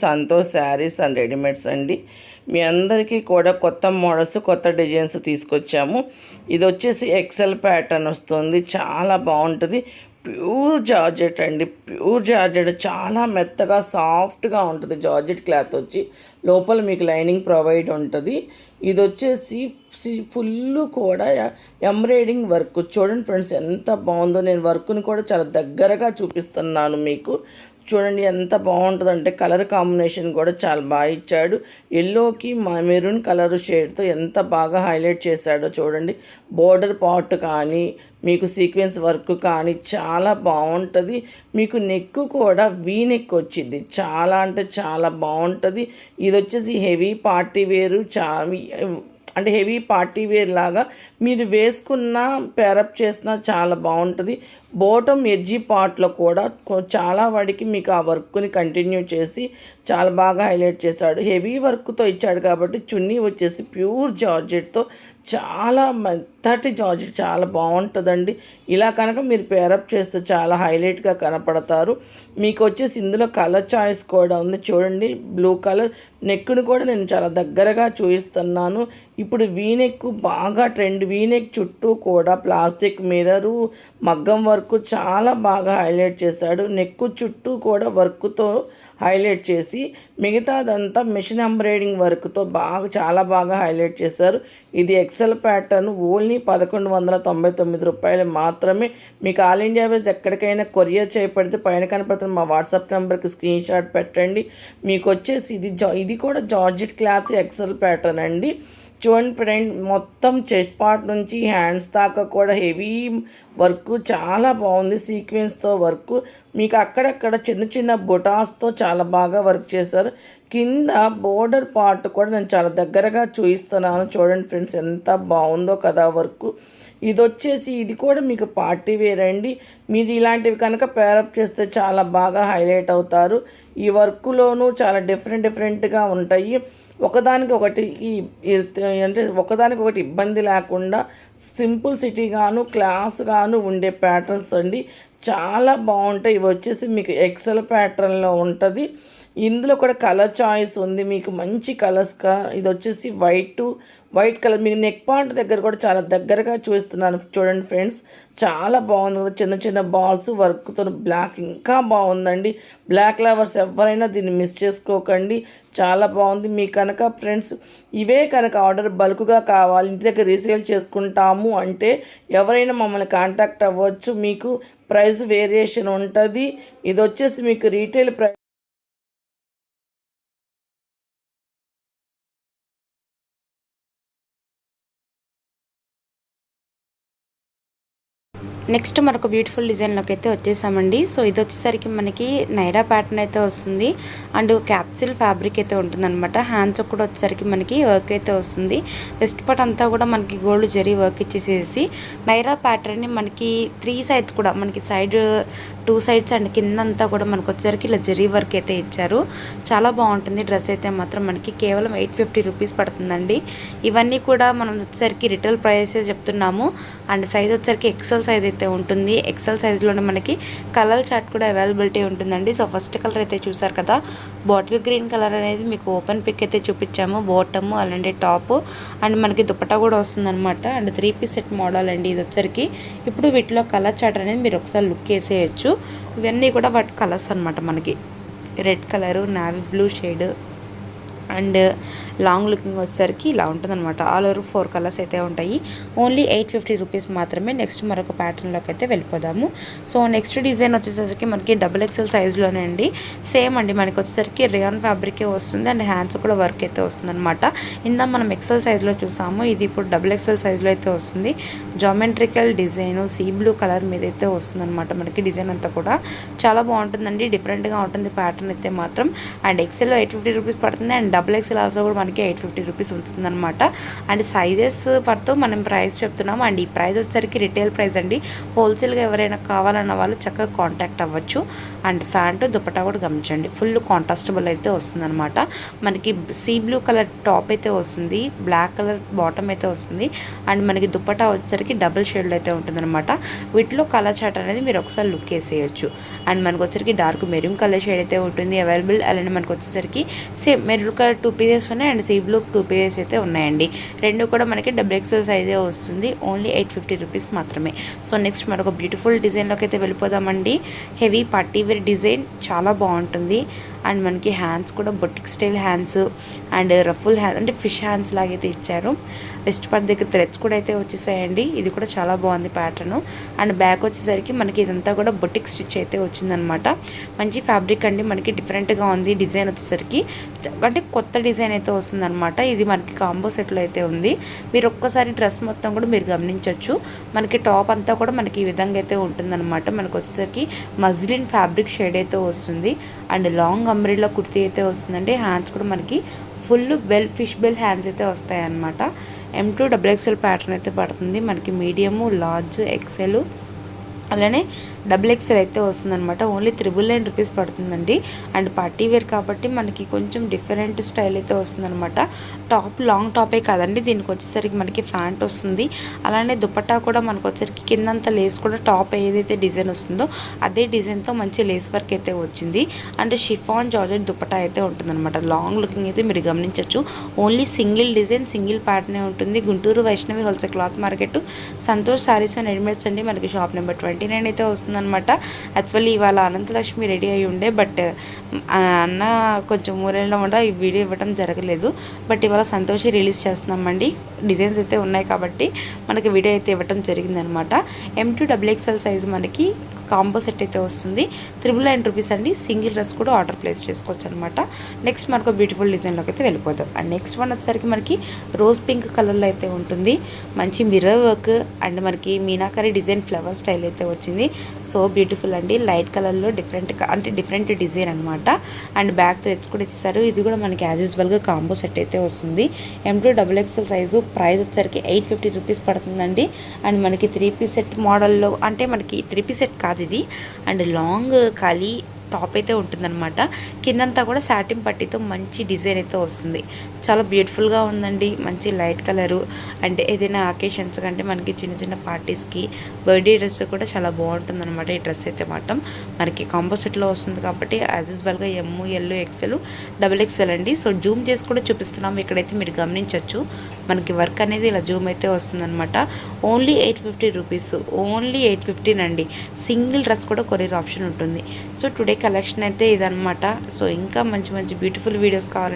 Santosh sarees and readymades అండి. మీ అందరికీ కూడా కొత్త మోడల్స్ కొత్త డిజైన్స్ తీసుకొచ్చాము. ఇది వచ్చేసి ఎక్సెల్ ప్యాటర్న్ వస్తుంది. చాలా బాగుంటుంది. ప్యూర్ జార్జెట్ అండి. Pure georgette. చాలా మెత్తగా సాఫ్ట్గా ఉంటుంది జార్జెట్ క్లాత్ వచ్చి. లోపల మీకు లైనింగ్ ప్రొవైడ్ ఉంటుంది. ఇది వచ్చేసి ఫుల్ కూడా ఎంబ్రాయిడింగ్ వర్క్. చూడండి ఫ్రెండ్స్ ఎంత బాగుందో. నేను వర్క్ని కూడా చాలా దగ్గరగా చూపిస్తున్నాను మీకు. చూడండి ఎంత బాగుంటుందంటే కలర్ కాంబినేషన్ కూడా చాలా బాగా ఇచ్చాడు. ఎల్లోకి మెరూన్ కలర్ షేడ్తో ఎంత బాగా హైలైట్ చేశాడో చూడండి. బోర్డర్ పార్ట్ కానీ మీకు సీక్వెన్స్ వర్క్ కానీ చాలా బాగుంటుంది. మీకు నెక్ కూడా వీ నెక్ వచ్చింది. చాలా అంటే చాలా బాగుంటుంది. ఇది వచ్చేసి హెవీ పార్టీ వేరు చాలా అంటే హెవీ పార్టీ వేర్ లాగా మీరు వేసుకున్న పేరప్ చేసిన చాలా బాగుంటుంది. బోటమ్ ఎడ్జీ పార్ట్లో కూడా చాలా వాడికి మీకు ఆ వర్క్ని కంటిన్యూ చేసి చాలా బాగా హైలైట్ చేశాడు. హెవీ వర్క్తో ఇచ్చాడు కాబట్టి చున్నీ వచ్చేసి ప్యూర్ జార్జెట్తో చాలా మెత్తటి జార్జెట్ చాలా బాగుంటుందండి. ఇలా కనుక మీరు పేరప్ చేస్తే చాలా హైలైట్గా కనపడతారు. మీకు వచ్చేసి ఇందులో కలర్ చాయిస్ కూడా ఉంది. చూడండి బ్లూ కలర్ నెక్కును కూడా నేను చాలా దగ్గరగా చూపిస్తున్నాను ఇప్పుడు వీనెక్ బాగా ట్రెండ్ వీనెక్ చుట్టూ కూడా ప్లాస్టిక్ మిర్రరు మగ్గం వర్క్ చాలా బాగా హైలైట్ చేశాడు. నెక్కు చుట్టూ కూడా వర్క్తో హైలైట్ చేసి మిగతాదంతా మిషన్ ఎంబ్రాయిడింగ్ వర్క్తో బాగా చాలా బాగా హైలైట్ చేశారు. ఇది ఎక్సెల్ ప్యాటర్న్ ఓన్లీ పదకొండు వందల తొంభై తొమ్మిది రూపాయలు మాత్రమే. మీకు ఆల్ ఇండియా వైజ్ ఎక్కడికైనా కొరియర్ చేయబడితే పైన కనపడుతున్న మా వాట్సాప్ నెంబర్కి స్క్రీన్ షాట్ పెట్టండి. మీకు వచ్చేసి ఇది జా ఇది కూడా జార్జెట్ క్లాత్ ఎక్సెల్ ప్యాటర్న్ అండి. చూడండి ఫ్రెండ్ మొత్తం చెస్ట్ పార్ట్ నుంచి హ్యాండ్స్ దాకా కూడా హెవీ వర్క్ చాలా బాగుంది సీక్వెన్స్తో వర్క్. మీకు అక్కడక్కడ చిన్న చిన్న బొటాస్తో చాలా బాగా వర్క్ చేశారు. కింద బోర్డర్ పార్ట్ కూడా నేను చాలా దగ్గరగా చూపిస్తున్నాను చూడండి ఫ్రెండ్స్ ఎంత బాగుందో కదా వర్క్. ఇది వచ్చేసి ఇది కూడా మీకు పార్టీ వేర్ అండి. మీరు ఇలాంటివి కనుక పేరప్ చేస్తే చాలా బాగా హైలైట్ అవుతారు. ఈ వర్క్లోనూ చాలా డిఫరెంట్ డిఫరెంట్గా ఉంటాయి. ఒకదానికి ఒకటి అంటే ఒకదానికి ఒకటి ఇబ్బంది లేకుండా సింపుల్ సిటీగాను క్లాస్గాను ఉండే ప్యాటర్న్స్ అండి. చాలా బాగుంటాయి. ఇవి వచ్చేసి మీకు ఎక్సెల్ ప్యాటర్న్లో ఉంటుంది. ఇందులో కూడా కలర్ చాయిస్ ఉంది. మీకు మంచి కలర్స్గా ఇది వచ్చేసి వైట్ వైట్ కలర్ మీకు నెక్ పాయింట్ దగ్గర కూడా చాలా దగ్గరగా చూస్తున్నాను చూడండి ఫ్రెండ్స్ చాలా బాగుంది కదా? చిన్న చిన్న బాల్స్ వర్క్తో బ్లాక్ ఇంకా బాగుందండి. బ్లాక్ లవర్స్ ఎవరైనా దీన్ని మిస్ చేసుకోకండి. చాలా బాగుంది. మీ కనుక ఫ్రెండ్స్ ఇవే కనుక ఆర్డర్ బల్క్గా కావాలి ఇంటి దగ్గర రీసేల్ చేసుకుంటాము అంటే ఎవరైనా మమ్మల్ని కాంటాక్ట్ అవ్వచ్చు. మీకు ప్రైస్ వేరియేషన్ ఉంటుంది. ఇది వచ్చేసి మీకు రీటైల్ ప్రైస్ నెక్స్ట్ మరొక బ్యూటిఫుల్ డిజైన్లోకి అయితే వచ్చేసామండి. సో ఇది వచ్చేసరికి మనకి నైరా ప్యాటర్న్ అయితే వస్తుంది. అండ్ క్యాప్సిల్ ఫ్యాబ్రిక్ అయితే ఉంటుందన్నమాట. హ్యాండ్స్ కూడా వచ్చేసరికి మనకి వర్క్ అయితే వస్తుంది. వెస్ట్ పార్ట్ అంతా కూడా మనకి గోల్డ్ జరీ వర్క్ ఇచ్చేసేసి నైరా ప్యాటర్న్ని మనకి త్రీ సైడ్స్ కూడా మనకి సైడ్ టూ సైడ్స్ అండ్ కింద అంతా కూడా మనకు వచ్చేసరికి ఇలా జరీ వర్క్ అయితే ఇచ్చారు. చాలా బాగుంటుంది. డ్రెస్ అయితే మాత్రం మనకి కేవలం ఎయిట్ ఫిఫ్టీ రూపీస్ పడుతుందండి. ఇవన్నీ కూడా మనం వచ్చేసరికి రిటైల్ ప్రైసెస్ చెప్తున్నాము. అండ్ సైజ్ వచ్చేసరికి ఎక్సెల్ సైజ్ అయితే ఉంటుంది. ఎక్సెల్ సైజ్లోనే మనకి కలర్ చార్ట్ కూడా అవైలబిలిటీ ఉంటుందండి. సో ఫస్ట్ కలర్ అయితే చూసారు కదా బాటిల్ గ్రీన్ కలర్ అనేది మీకు ఓపెన్ పిక్ అయితే చూపించాము. బాటమ్ అలాంటి టాప్ అండ్ మనకి దుపట్టా కూడా వస్తుందన్నమాట. And three piece set model అండి ఇది వచ్చరికి ఇప్పుడు వీటిలో కలర్ చార్ట్ అనేది మీరు ఒకసారి లుక్ వేసేయచ్చు ఇవన్నీ కూడా వాటి కలర్స్ అనమాట మనకి. Red colour navy blue shade and long looking వచ్చేసరికి ఇలా ఉంటుందన్నమాట. ఆల్ ఓవర్ ఫోర్ కలర్స్ అయితే ఉంటాయి. ఓన్లీ ఎయిట్ ఫిఫ్టీ రూపీస్ మాత్రమే. నెక్స్ట్ మరొక ప్యాటర్న్లోకి అయితే వెళ్ళిపోదాము. సో నెక్స్ట్ డిజైన్ వచ్చేసరికి మనకి డబుల్ ఎక్సెల్ సైజ్లోనే అండి. సేమ్ అండి. మనకి వచ్చేసరికి రియాన్ ఫ్యాబ్రికే వస్తుంది. అండ్ హ్యాండ్స్ కూడా వర్క్ అయితే వస్తుందన్నమాట. ఇందా మనం ఎక్సెల్ సైజ్లో చూసాము. ఇది ఇప్పుడు డబుల్ ఎక్సెల్ సైజ్లో అయితే వస్తుంది. Geometrical design sea blue colour మీద అయితే వస్తుందన్నమాట మనకి డిజైన్ అంతా కూడా. చాలా బాగుంటుందండి. డిఫరెంట్గా ఉంటుంది ప్యాటర్న్ అయితే మాత్రం. And XL eight fifty rupees పడుతుంది. అండ్ డబుల్ ఎక్స్ఎల్ ఆల్సో కూడా మనకి ఎయిట్ ఫిఫ్టీ రూపీస్ ఉంటుందన్నమాట. అండ్ సైజెస్ పడుతూ మనం ప్రైస్ చెప్తున్నాం అండ్ ఈ ప్రైస్ వచ్చేసరికి రిటైల్ ప్రైస్ అండి. హోల్సేల్గా ఎవరైనా కావాలన్న వాళ్ళు చక్కగా కాంటాక్ట్ అవ్వచ్చు. అండ్ ఫ్యాంట్ దుపట్టా కూడా గమనించండి. ఫుల్ కాంట్రాస్టబుల్ అయితే వస్తుందన్నమాట. మనకి సీ బ్లూ కలర్ టాప్ అయితే వస్తుంది. బ్లాక్ కలర్ బాటమ్ అయితే వస్తుంది. అండ్ మనకి దుపట్టా వచ్చేసరికి డబుల్ షేడ్లో అయితే ఉంటుందన్నమాట. వీటిలో కలర్ చార్ట్ అనేది మీరు ఒకసారి లుక్ వేసేయచ్చు అండ్ మనకు వచ్చేసరికి డార్క్ మెరూన్ కలర్ షేడ్ అయితే ఉంటుంది. అవైలబుల్ అలానే మనకు వచ్చేసరికి same maroon colour two pieces ఉన్నాయి. And sea blue two pieces అయితే ఉన్నాయండి. రెండు కూడా మనకి డబుల్ ఎక్స్ఎల్ సైజే వస్తుంది. ఓన్లీ ఎయిట్ ఫిఫ్టీ రూపీస్ మాత్రమే. సో నెక్స్ట్ మరొక బ్యూటిఫుల్ డిజైన్లోకి అయితే వెళ్ళిపోదామండి. హెవీ పార్టీ వేర్ డిజైన్ చాలా బాగుంటుంది. అండ్ మనకి హ్యాండ్స్ కూడా boutique style hands and ruffle hand అంటే ఫిష్ హ్యాండ్స్ లాగైతే ఇచ్చారు. వెస్ట్ పార్ట్ దగ్గర థ్రెడ్స్ కూడా అయితే వచ్చేసాయండి. ఇది కూడా చాలా బాగుంది ప్యాటర్న్. అండ్ బ్యాక్ వచ్చేసరికి మనకి ఇదంతా కూడా బొటిక్ స్టిచ్ అయితే వచ్చిందనమాట. మంచి ఫ్యాబ్రిక్ అండి. మనకి డిఫరెంట్గా ఉంది డిజైన్ వచ్చేసరికి. అంటే కొత్త డిజైన్ అయితే వస్తుందనమాట. ఇది మనకి కాంబో సెట్లో అయితే ఉంది. మీరు ఒక్కసారి డ్రెస్ మొత్తం కూడా మీరు గమనించవచ్చు మనకి టాప్ అంతా కూడా మనకి ఈ విధంగా అయితే ఉంటుందన్నమాట మనకు వచ్చేసరికి మజ్లిన్ ఫ్యాబ్రిక్ షేడ్ అయితే వస్తుంది. అండ్ లాంగ్ అంబ్రిల్లా కుర్తీ అయితే వస్తుందండి. హ్యాండ్స్ కూడా మనకి full bell fish bell hands అయితే వస్తాయన్నమాట. M to double XL pattern అయితే పడుతుంది. మనకి మీడియము లార్జ్ ఎక్సెల్ అలానే డబుల్ ఎక్సెల్ అయితే వస్తుందన్నమాట. ఓన్లీ త్రిబుల్ నైన్ రూపీస్ పడుతుందండి. అండ్ పార్టీ వేర్ కాబట్టి మనకి కొంచెం డిఫరెంట్ స్టైల్ అయితే వస్తుందనమాట టాప్ లాంగ్ టాపే కాదండి. దీనికి వచ్చేసరికి మనకి ఫ్యాంట్ వస్తుంది. అలానే దుపట్టా కూడా మనకు వచ్చేసరికి కిందంత లేస్ కూడా టాప్ ఏదైతే డిజైన్ వస్తుందో అదే డిజైన్తో మంచి లేస్ వర్క్ అయితే వచ్చింది. అండ్ షిఫాన్ జార్జెట్ దుపట్టా అయితే ఉంటుందన్నమాట. లాంగ్ లుకింగ్ అయితే మీరు గమనించవచ్చు ఓన్లీ సింగిల్ డిజైన్ సింగిల్ ప్యాటర్నే ఉంటుంది. Guntur Vaishnavi wholesale cloth market Santosh sarees and readymades అండి మనకి షాప్ నెంబర్ ట్వంటీ నైన్ అయితే అనమాట యాక్చువల్లీ ఇవాళ అనంతలక్ష్మి రెడీ అయి ఉండే బట్ అన్న కొంచెం ఊరేళ్ళలో వల్ల ఈ వీడియో ఇవ్వడం జరగలేదు. బట్ ఇవాళ సంతోషి రిలీజ్ చేస్తున్నామండి డిజైన్స్ అయితే ఉన్నాయి కాబట్టి మనకి వీడియో అయితే ఇవ్వడం జరిగిందనమాట M to double XL size మనకి కాంబో సెట్ అయితే వస్తుంది. త్రిబుల్ నైన్ రూపీస్ అండి. సింగిల్ డ్రెస్ కూడా ఆర్డర్ ప్లేస్ చేసుకోవచ్చు అనమాట నెక్స్ట్ మనకు బ్యూటిఫుల్ డిజైన్లోకి అయితే వెళ్ళిపోతాం అండ్ నెక్స్ట్ వన్ వచ్చేసరికి మనకి రోజ్ పింక్ కలర్లో అయితే ఉంటుంది. మంచి మిర్రర్ వర్క్ అండ్ మనకి మీనాకరి డిజైన్ ఫ్లవర్ స్టైల్ అయితే వచ్చింది. సో బ్యూటిఫుల్ అండి. లైట్ కలర్లో డిఫరెంట్ అంటే డిఫరెంట్ డిజైన్ అనమాట అండ్ బ్యాక్ థ్రెడ్స్ కూడా ఇచ్చేసారు. ఇది కూడా మనకి యాజ్ యూజువల్గా కాంబో సెట్ అయితే వస్తుంది. M to double XL size price వచ్చేసరికి ఎయిట్ ఫిఫ్టీ రూపీస్ పడుతుందండి. అండ్ మనకి త్రీ పీస్ సెట్ మోడల్లో అంటే మనకి త్రీ పీస్ సెట్ కాదు ఇది అండ్ లాంగ్ ఖాళీ టాప్ అయితే ఉంటుందన్నమాట. కిందంతా కూడా సాటిన్ పట్టీతో మంచి డిజైన్ అయితే వస్తుంది. చాలా బ్యూటిఫుల్గా ఉందండి. మంచి లైట్ కలరు అంటే ఏదైనా అకేషన్స్ కంటే మనకి చిన్న చిన్న పార్టీస్కి బర్త్డే డ్రెస్ కూడా చాలా బాగుంటుంది అనమాట ఈ డ్రెస్ అయితే మాత్రం. మనకి కాంపోజిట్లో వస్తుంది కాబట్టి యాజ్ యూజువల్గా M L XL double XL అండి. సో జూమ్ చేసి కూడా చూపిస్తున్నాము. ఇక్కడైతే మీరు గమనించవచ్చు మనకి వర్క్ అనేది ఇలా జూమ్ అయితే వస్తుందన్నమాట. Only eight fifty rupees only eight fifteen అండి సింగిల్ డ్రెస్ కూడా కొరియర్ ఆప్షన్ ఉంటుంది. సో టుడే కలెక్షన్ అయితే ఇదనమాట సో ఇంకా మంచి మంచి బ్యూటిఫుల్ వీడియోస్ కావాలంటే